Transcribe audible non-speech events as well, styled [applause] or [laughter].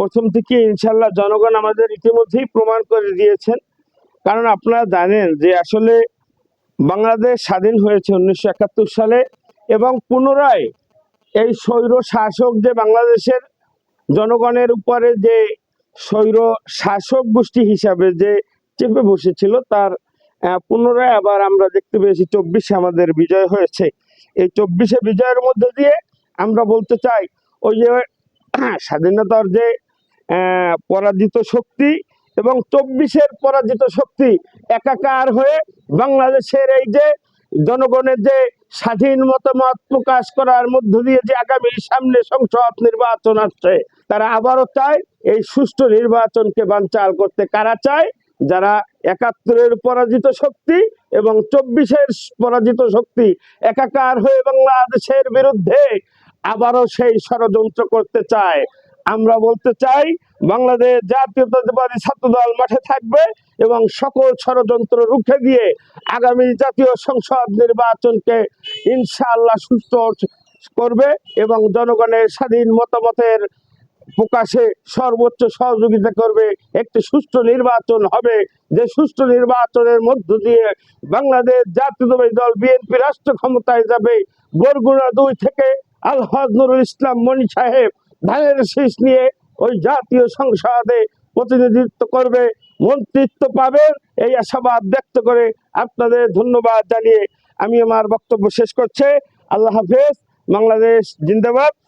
প্রথম থেকে ইনশাল্লাহ জনগণ আমাদের ইতিমধ্যেই প্রমাণ করে দিয়েছেন। কারণ আপনারা জানেন যে আসলে বাংলাদেশ স্বাধীন হয়েছে উনিশশো একাত্তর সালে এবং পুনরায় এই স্বৈর শাসক যে বাংলাদেশের জনগণের উপরে যে স্বৈর শাসক গোষ্ঠী হিসাবে যে চেপে বসেছিল, তার পুনরায় আবার আমরা দেখতে পেয়েছি চব্বিশে আমাদের বিজয় হয়েছে। এই চব্বিশে বিজয়ের মধ্যে দিয়ে আমরা বলতে চাই, ওই যে, [clears throat] স্বাধীনতার যে পরাজিত শক্তি এবং চব্বিশের পরাজিত শক্তি একাকার হয়ে বাংলাদেশের এই যে জনগণের যে স্বাধীন মতামত প্রকাশ করার মধ্য দিয়ে যে আগামী সামনে সংসদ নির্বাচন আসছে, তারা আবারও চায় এই সুষ্ঠু নির্বাচনকে বানচাল করতে। কারা চায়? যারা একাত্তরের পরাজিত শক্তি এবং চব্বিশের পরাজিত শক্তি একাকার হয়ে বাংলাদেশের বিরুদ্ধে আবারও সেই ষড়যন্ত্র করতে চায়। আমরা বলতে চাই বাংলাদেশ জাতীয়তাবাদী ছাত্রদল মাঠে থাকবে এবং সকল ষড়যন্ত্র রুখে দিয়ে আগামী জাতীয় সংসদ নির্বাচনকে ইনশাআল্লাহ সুস্থ করবে এবং জনগণের স্বাধীন মতামতের প্রকাশে সর্বোচ্চ সহযোগিতা করবে। একটি সুষ্ঠু নির্বাচন হবে। যে সুষ্ঠু নির্বাচনের মধ্য দিয়ে বাংলাদেশ জাতীয়তাবাদী দল বিএনপি রাষ্ট্র ক্ষমতায় যাবে, বরগুনা দুই থেকে আলহাজ নুরুল ইসলাম মনি সাহেব ধানের শীষ নিয়ে ওই জাতীয় সংসদে প্রতিনিধিত্ব করবে, মন্ত্রিত্ব পাবেন এই আশাবাদ ব্যক্ত করে আপনাদের ধন্যবাদ জানিয়ে আমি আমার বক্তব্য শেষ করছে। আল্লাহ হাফেজ, বাংলাদেশ জিন্দাবাদ।